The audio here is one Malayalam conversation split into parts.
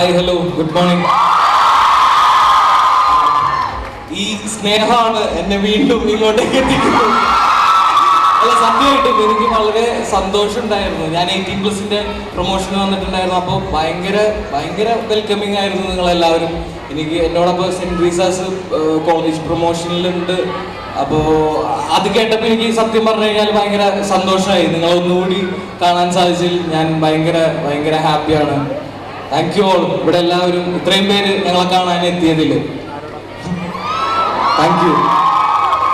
ഹായ് ഹലോ ഗുഡ് മോർണിംഗ് ഈ സ്നേഹമാണ് എന്നെ വീണ്ടും ഇങ്ങോട്ടേക്ക് എത്തിക്കുന്നത്. അല്ല സത്യമായിട്ടും എനിക്ക് വളരെ സന്തോഷം ഉണ്ടായിരുന്നു ഞാൻ എയ്റ്റീൻ പ്ലസിന്റെ പ്രൊമോഷൻ വന്നിട്ടുണ്ടായിരുന്നു. അപ്പോൾ ഭയങ്കര ഭയങ്കര വെൽക്കമിങ് ആയിരുന്നു നിങ്ങളെല്ലാവരും. എനിക്ക് എന്നോടൊപ്പം സെന്റ് റീസാസ് കോളേജ് പ്രൊമോഷനിലുണ്ട് അപ്പോൾ അത് കേട്ടപ്പോൾ എനിക്ക് സത്യം പറഞ്ഞു കഴിഞ്ഞാൽ ഭയങ്കര സന്തോഷമായി. നിങ്ങളൊന്നുകൂടി കാണാൻ സാധിച്ചതിൽ ഞാൻ ഭയങ്കര ഭയങ്കര ഹാപ്പിയാണ് താങ്ക് യു ഓൾ ഇവിടെ എല്ലാവരും ഇത്രയും പേര് ഞങ്ങളെ കാണാൻ എത്തിയതിൽ thank you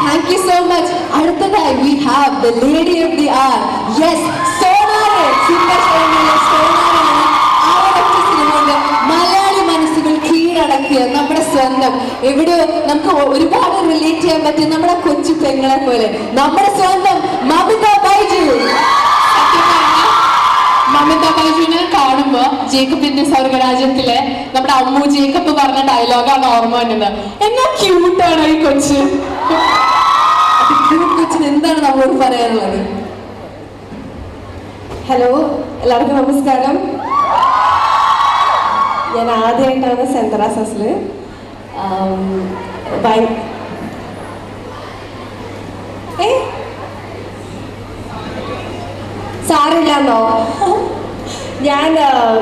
thank you so much അടുത്തതായി we have the lady of the hour yes Sonare super ഷോയിലെ സോനാറാണ് ആ ഒരൊറ്റ സിനിമ മലയാളി മനസ്സുകൾ കീഴടക്കിയ നമ്മുടെ സ്വന്തം. എവിടെയോ നമുക്ക് ഒരുപാട് റിലേറ്റ് ചെയ്യാൻ പറ്റിയ നമ്മുടെ കൊച്ചു പെങ്ങളെ പോലെ. നമ്മുടെ സ്വന്തം മമിത ബൈജു. മമിത ബൈജുവിനെ കാണുമ്പോ ജേക്കബിന്റെ സ്വർഗരാജ്യത്തിലെ നമ്മുടെ അമ്മു ജേക്കബ് പറഞ്ഞ ഡയലോഗാണ് ഓർമ്മ വന്നത് എന്നാ ക്യൂട്ടാണ് ഈ കൊച്ച്. കൊച്ചിന് എന്താണ് നമ്മളോട് പറയാനുള്ളത്? ഹലോ എല്ലാവർക്കും നമസ്കാരം. ഞാൻ ആദ്യമായിട്ടാണ് സെൻട്രാസസിൽ സാറില്ലാന്നോ? ഞാൻ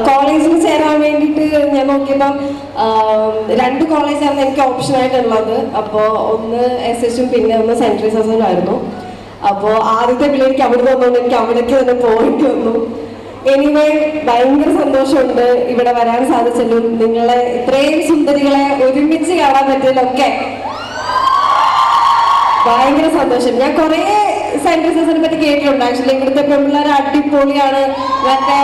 കോളേജിൽ ചേരാൻ വേണ്ടിയിട്ട് ഞാൻ നോക്കിയപ്പം രണ്ട് കോളേജായിരുന്നു എനിക്ക് ഓപ്ഷനായിട്ടുള്ളത് അപ്പോൾ ഒന്ന് എസ് എച്ചും പിന്നെ ഒന്ന് സെൻട്രൽ സെസും ആയിരുന്നു. അപ്പോൾ ആദ്യത്തെ പിള്ളേർക്ക് അവിടെ വന്നുകൊണ്ട് എനിക്ക് അവിടേക്ക് തന്നെ പോയിട്ട് വന്നു. എനിവേ ഭയങ്കര സന്തോഷമുണ്ട് ഇവിടെ വരാൻ സാധിച്ചല്ലോ നിങ്ങളെ ഇത്രയും സുന്ദരികളെ ഒരുമിച്ച് കാണാൻ പറ്റിയതിലൊക്കെ ഭയങ്കര സന്തോഷം. ഞാൻ കുറേ സെൻട്രസസിനെ പറ്റി കേട്ടിട്ടുണ്ട്? ആക്ച്വലി ഇവിടുത്തെ പെൺപിള്ളേർ അടിപൊളിയാണ്. മറ്റേ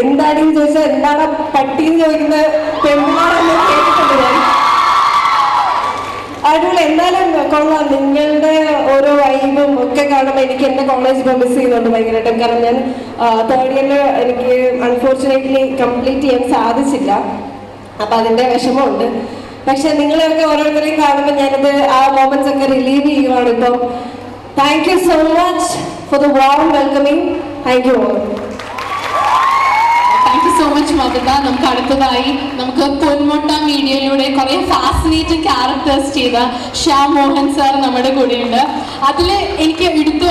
എന്താണ് എന്ന് ചോദിച്ചാൽ എന്താണ് പട്ടി എന്ന് ചോദിക്കുന്ന പെൺപിള്ളേരെന്ന് കേട്ടിട്ടുണ്ട് ഞാൻ. അടിപൊളി. എന്തായാലും കൊള്ളാം. നിങ്ങളുടെ ഓരോ വൈബും ഒക്കെ കാണുമ്പോൾ എനിക്ക് എന്റെ കോളേജ് ഇപ്പോൾ മിസ് ചെയ്യുന്നുണ്ട് ഭയങ്കരമായിട്ടും. കാരണം ഞാൻ തേർഡ് ഇയറിൽ എനിക്ക് അൺഫോർച്ചുനേറ്റ്ലി കംപ്ലീറ്റ് ചെയ്യാൻ സാധിച്ചില്ല. അപ്പൊ അതിന്റെ വിഷമമുണ്ട്. പക്ഷെ നിങ്ങളെയൊക്കെ ഓരോരുത്തരെയും കാണുമ്പോൾ ഞാനിത് ആ മൊമെന്റ്സ് ഒക്കെ റിലീവ് ചെയ്യുവാണ്. ഇപ്പം thank you so much for the warm welcoming thank you so much നമുക്ക് അടുത്തതായി നമുക്ക് പൊന്മുട്ട മീഡിയയിലൂടെ കുറെ ഫാസിനേറ്റിംഗ് ക്യാരക്ടേഴ്സ് ചെയ്ത ശ്യാം മോഹൻ സാർ നമ്മുടെ കൂടെ ഉണ്ട് അതിൽ എനിക്ക് എടുത്തു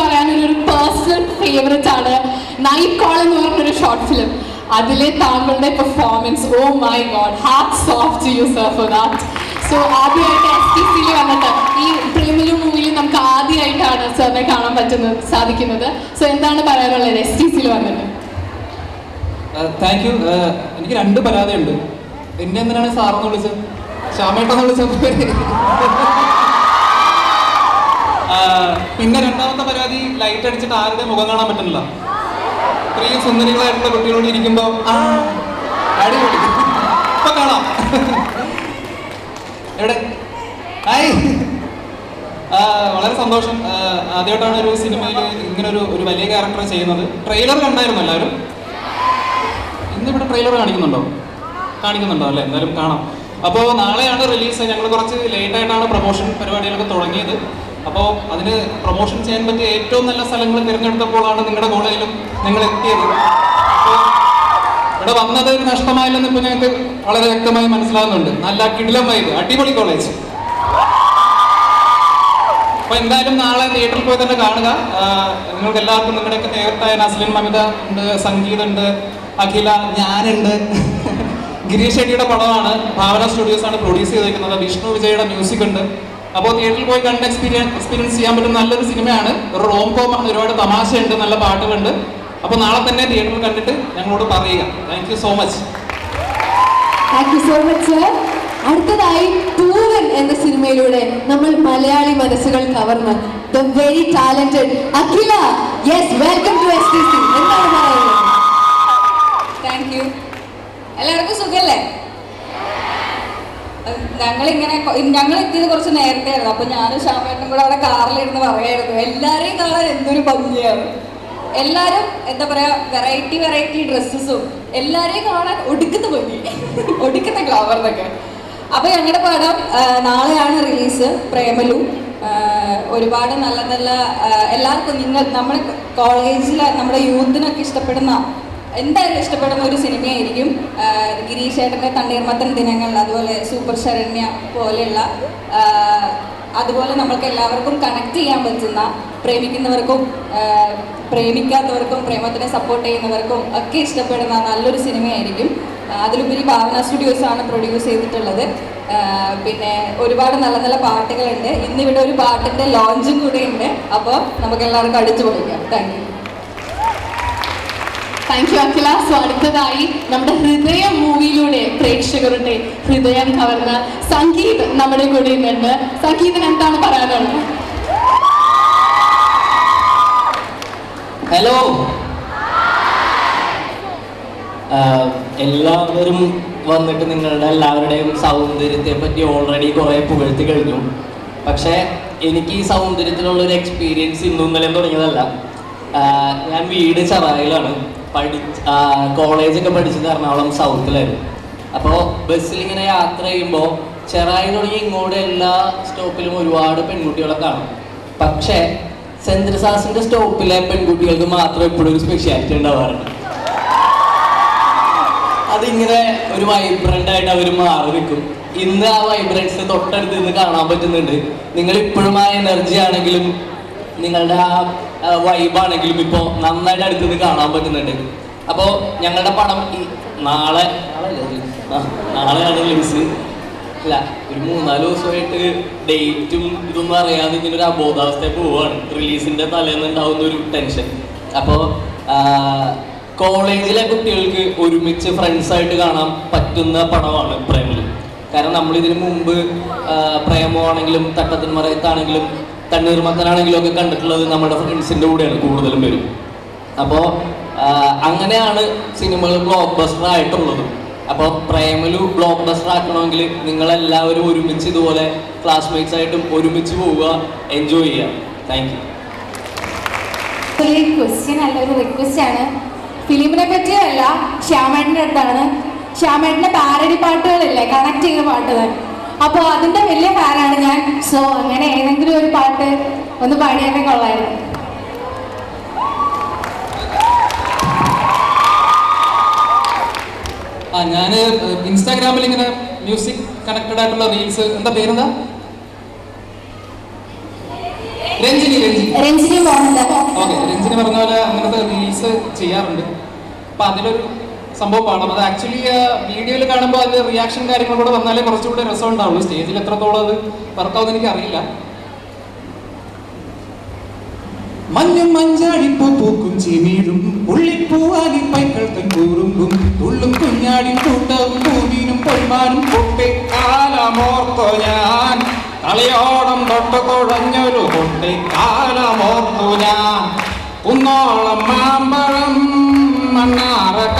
ഒരു പേഴ്സണൽ ഫേവറേറ്റ് ആണ്. നൈറ്റ് കോൾ എന്ന് പറഞ്ഞൊരു ഷോർട്ട് ഫിലിം അതിലെ താങ്കളുടെ performance oh my God heart soft you sir for that so ആദ്യമായിട്ട് എസ് ടി സിയിൽ വന്നിട്ട് ഈ പ്രേമലു മൂവിയിൽ നമുക്ക് ആദ്യമായിട്ടാണ് സാറിനെ കാണാൻ പറ്റുന്നത് സാധിക്കുന്നത്. സോ എന്താണ് പറയാനുള്ളത് എസ് ടി സിയിൽ വന്നിട്ട്? താങ്ക് യു എനിക്ക് രണ്ട് പരാതി ഉണ്ട് എന്നെ എന്തിനാണ് സാറെന്ന് വിളിച്ചത്? ശ്യാമേട്ടെന്ന് വിളിച്ചത് ആ, പിന്നെ രണ്ടാമത്തെ പരാതി ലൈറ്റ് അടിച്ചിട്ട് ആരുടെ മുഖം കാണാൻ പറ്റുന്നില്ല? ഇത്രയും സുന്ദരികളായിട്ടുള്ള കുട്ടികളോട് ഇരിക്കുമ്പോ അടിപൊളി ഇപ്പൊ കാണാം. എവിടെ? വളരെ സന്തോഷം. ആദ്യമായിട്ടാണ് ഒരു സിനിമയിൽ ഇങ്ങനെ ഒരു ഒരു വലിയ ക്യാരക്ടർ ചെയ്യുന്നത്. ട്രെയിലർ കണ്ടായിരുന്നു എല്ലാവരും. ഇന്നിവിടെ ട്രെയിലർ കാണിക്കുന്നുണ്ടോ? കാണിക്കുന്നുണ്ടോ അല്ലേ? എന്തായാലും കാണാം. അപ്പോൾ നാളെയാണ് റിലീസ് ഞങ്ങൾ കുറച്ച് ലേറ്റ് ആയിട്ടാണ് പ്രൊമോഷൻ പരിപാടികളൊക്കെ തുടങ്ങിയത്. അപ്പോൾ അതിന് പ്രൊമോഷൻ ചെയ്യാൻ പറ്റിയ ഏറ്റവും നല്ല സ്ഥലങ്ങൾ തിരഞ്ഞെടുത്തപ്പോഴാണ് നിങ്ങളുടെ കോളേജിലും നിങ്ങൾ എത്തിയത്. ഇവിടെ വന്നത് നഷ്ടമായില്ലെന്ന് ഇപ്പോൾ ഞങ്ങൾക്ക് വളരെ വ്യക്തമായി മനസ്സിലാകുന്നുണ്ട്. നല്ല കിടിലം വൈബ് അടിപൊളി കോളേജ് അപ്പൊ എന്തായാലും നാളെ തിയേറ്ററിൽ പോയി തന്നെ കാണുക. നിങ്ങൾക്ക് എല്ലാവർക്കും നിങ്ങളുടെയൊക്കെ നേരത്തായ നസ്ലിൻ മമിത ഉണ്ട് സംഗീത ഉണ്ട് അഖില ഞാനുണ്ട്. ഗിരീഷ് ഷെട്ടിയുടെ പടമാണ്. ഭാവന സ്റ്റുഡിയോസ് ആണ് പ്രൊഡ്യൂസ് ചെയ്തിരിക്കുന്നത്. വിഷ്ണു വിജയുടെ മ്യൂസിക് ഉണ്ട്. അപ്പോൾ തിയേറ്ററിൽ പോയി കണ്ട് എക്സ്പീരിയൻസ് എക്സ്പീരിയൻസ് ചെയ്യാൻ പറ്റുന്ന നല്ലൊരു സിനിമയാണ്. റോം കോം ആണ് ഒരുപാട് തമാശയുണ്ട് നല്ല പാട്ടുകളുണ്ട്. അപ്പോൾ നാളെ തന്നെ തിയേറ്ററിൽ കണ്ടിട്ട് ഞങ്ങളോട് പറയുക. Thank you so much thank you so much അടുത്തതായി പൂവൻ എന്ന സിനിമയിലൂടെ നമ്മൾ മലയാളി മനസ്സുകൾ കവർന്ന്. The very talented Akhila yes welcome to S T C എന്താണ് പറയുന്നത് താങ്ക് യു എല്ലാവർക്കും സുഖല്ലേ ഞങ്ങളിങ്ങനെ ഞങ്ങൾ എത്തിയത് കുറച്ച് നേരത്തെ ആയിരുന്നു. അപ്പൊ ഞാനും ശ്യാമേട്ടനും കൂടെ അവിടെ കാറിലിരുന്ന് പറയായിരുന്നു. എല്ലാരെയും കാണാൻ എന്തൊരു ഭംഗിയാണ്. എല്ലാരും എന്താ പറയാ വെറൈറ്റി വെറൈറ്റി ഡ്രസ്സസും എല്ലാരെയും കാണാൻ ഒടുക്കുന്ന ഭംഗി. ഒടുക്കുന്ന ഗ്ലാമർ എന്നൊക്കെ. അപ്പൊ ഞങ്ങളുടെ പടം നാളെയാണ് റിലീസ് പ്രേമലു ഒരുപാട് നല്ല നല്ല എല്ലാവർക്കും നിങ്ങൾ നമ്മുടെ കോളേജിലെ നമ്മുടെ യൂത്തിനൊക്കെ ഇഷ്ടപ്പെടുന്ന എന്തായാലും ഇഷ്ടപ്പെടുന്ന ഒരു സിനിമയായിരിക്കും ഗിരീഷ് ഏട്ടന്റെ തണ്ണീർമത്തൻ ദിനങ്ങൾ അതുപോലെ സൂപ്പർ ശരണ്യ പോലെയുള്ള അതുപോലെ നമ്മൾക്ക് എല്ലാവർക്കും കണക്ട് ചെയ്യാൻ പറ്റുന്ന പ്രേമിക്കുന്നവർക്കും പ്രേമിക്കാത്തവർക്കും പ്രേമത്തിനെ സപ്പോർട്ട് ചെയ്യുന്നവർക്കും ഒക്കെ ഇഷ്ടപ്പെടുന്ന നല്ലൊരു സിനിമയായിരിക്കും. അതിലുപരി ഭാവന സ്റ്റുഡിയോസ് ആണ് പ്രൊഡ്യൂസ് ചെയ്തിട്ടുള്ളത്. പിന്നെ ഒരുപാട് നല്ല നല്ല പാട്ടുകളുണ്ട്. ഇന്നിവിടെ ഒരു പാട്ടിന്റെ ലോഞ്ചും കൂടെ ഉണ്ട് അപ്പോൾ നമുക്ക് എല്ലാവർക്കും അടിച്ചു പൊളിക്കാം thank thank you Akhila so അടുത്തതായി നമ്മുടെ ഹൃദയം മൂവിയിലൂടെ പ്രേക്ഷകരുടെ ഹൃദയം കവർന്ന സംഗീത് നമ്മുടെ കൂടെ ഇന്നുണ്ട് സംഗീതിന് എന്താണ് പറയാനുള്ളത്? ഹലോ എല്ലാവരും വന്നിട്ട് നിങ്ങളുടെ എല്ലാവരുടെയും സൗന്ദര്യത്തെ പറ്റി ഓൾറെഡി കുറേ പുകഴ്ത്തി കഴിഞ്ഞു. പക്ഷേ എനിക്ക് ഈ സൗന്ദര്യത്തിലുള്ള ഒരു എക്സ്പീരിയൻസ് ഇന്നും ഇന്നലെ തുടങ്ങിയതല്ല. ഞാൻ വീട് ചെറായിലാണ്. പഠി കോളേജൊക്കെ പഠിച്ചത് എറണാകുളം സൗത്തിലായിരുന്നു അപ്പോൾ ബസ്സിൽ ഇങ്ങനെ യാത്ര ചെയ്യുമ്പോൾ ചെറായി തുടങ്ങി ഇങ്ങോട്ട് എല്ലാ സ്റ്റോപ്പിലും ഒരുപാട് പെൺകുട്ടികളെ കാണും. പക്ഷേ സെന്ദ്രസാസിന്റെ സ്റ്റോപ്പിലെ പെൺകുട്ടികൾക്ക് മാത്രം എപ്പോഴും ഒരു സ്പെഷ്യാലിറ്റി ഉണ്ടാവാറുണ്ട്. അതിങ്ങനെ ഒരു വൈബ്രന്റ് ആയിട്ട് അവർ മാറി നിൽക്കും. ഇന്ന് ആ വൈബ്രൻസ് തൊട്ടടുത്ത് നിന്ന് കാണാൻ പറ്റുന്നുണ്ട്. നിങ്ങൾ ഇപ്പോഴും ആ എനർജി ആണെങ്കിലും നിങ്ങളുടെ ആ വൈബാണെങ്കിലും ഇപ്പോൾ നന്നായിട്ട് അടുത്ത് നിന്ന് കാണാൻ പറ്റുന്നുണ്ട്. അപ്പോൾ ഞങ്ങളുടെ പടം ഈ നാളെ നാളെയാണ് റിലീസ് അല്ല ഒരു മൂന്നാൽ ദിവസമായിട്ട് ഡേറ്റും ഇതൊന്നും അറിയാതെ ഇങ്ങനെ ഒരു അബോധാവസ്ഥയിൽ പോവുകയാണ് റിലീസിന്റെ തലേന്ന് ഉണ്ടാവുന്ന ഒരു ടെൻഷൻ അപ്പോൾ കോളേജിലെ കുട്ടികൾക്ക് ഒരുമിച്ച് ഫ്രണ്ട്സായിട്ട് കാണാൻ പറ്റുന്ന പടമാണ് പ്രേമിൽ കാരണം നമ്മൾ ഇതിനു മുമ്പ് പ്രേമമാണെങ്കിലും തട്ടത്തിൻ മറയത്താണെങ്കിലും തണ്ണീർമത്തനാണെങ്കിലും ഒക്കെ കണ്ടിട്ടുള്ളത് നമ്മുടെ ഫ്രണ്ട്സിന്റെ കൂടെയാണ് കൂടുതലും വരും അപ്പോൾ അങ്ങനെയാണ് സിനിമകൾ ബ്ലോക്ക് ബസ്റ്റർ ആയിട്ടുള്ളത് അപ്പോൾ പ്രേമലു ബ്ലോക്ക് ബസ്റ്റർ ആക്കണമെങ്കിൽ നിങ്ങളെല്ലാവരും ഒരുമിച്ച് ഇതുപോലെ ക്ലാസ്മേറ്റ്സ് ആയിട്ടും ഒരുമിച്ച് പോവുക എൻജോയ് ചെയ്യുക. താങ്ക് യു ക്വസ്റ്റ്യൻ അല്ല ഒരു റിക്വസ്റ്റ് ആണ്. ഫിലിമിനെ പറ്റിയല്ല ശ്യാമേട്ടന്റെ അടുത്താണ്. ശ്യാമേട്ടന്റെ പാരഡി പാട്ടുകളില്ലേ കണക്ട് ചെയ്ത പാട്ടുകൾ. അപ്പോൾ അതിന്റെ വലിയ ഫാനാണ് ഞാൻ. സോ അങ്ങനെ ഏതെങ്കിലും ഒരു പാട്ട് ഒന്ന് പാടിയൊക്കെ കൊള്ളായിരുന്നു. ആ ഞാൻ ഇൻസ്റ്റാഗ്രാമിൽ ഇങ്ങനെ മ്യൂസിക് കണക്റ്റഡ് ആയിട്ടുള്ള റീൽസ് എന്താ പേരെന്താ? രഞ്ജിനി രഞ്ജിനി. ഓക്കെ രഞ്ജിനി പറഞ്ഞ പോലെ അങ്ങനത്തെ റീൽസ് ചെയ്യാറുണ്ട്. അപ്പൊ അതിലൊരു സംഭവം പാടാം അത് ആക്ച്വലി വീഡിയോയിൽ കാണുമ്പോൾ അതിന്റെ റിയാക്ഷൻ കാര്യങ്ങളോട് വന്നാലേ കുറച്ചുകൂടെ രസം ഉണ്ടാവുള്ളൂ. സ്റ്റേജിൽ എത്രത്തോളം അത് വർക്കാവും എനിക്ക് അറിയില്ല മഞ്ഞും മഞ്ചാടിപ്പൂ പൂക്കും ചെമീഴും ഉള്ളിപ്പൂവാലി പൈക്കൾ കൂട്ടവും പൂവീനും പൊന്മാനും ഞാൻ. കളിയോടം തൊട്ട് കുഴഞ്ഞൊരു ഞാൻ. കുന്നോളം മാമ്പഴം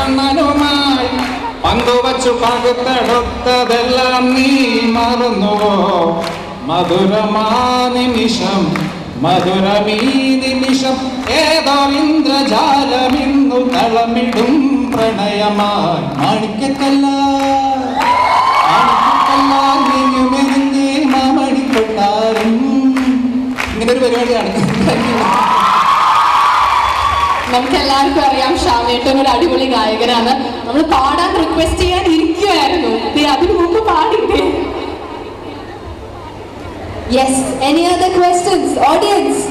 കണ്ണനുമായി പങ്കുവച്ചു പകുത്തെടുത്തതെല്ലാം നീ മറന്നുവോ മധുരമാ നിമിഷം മധുരമീ നിമിഷം ഏതോ ഇന്ദ്രജാലമിന്നു തളമിടും പ്രണയമായി. മാണിക്കല്ല ഇങ്ങനൊരു പരിപാടിയാണ്. നമുക്ക് എല്ലാവർക്കും അറിയാം ഷാമേട്ടൻ ഒരു അടിപൊളി ഗായകനാണ്. നമ്മൾ പാടാൻ റിക്വസ്റ്റ് ചെയ്യാൻ ഇരിക്കുമായിരുന്നു അതിനു മുമ്പ് പാടിട്ടേ yes any other questions Audience?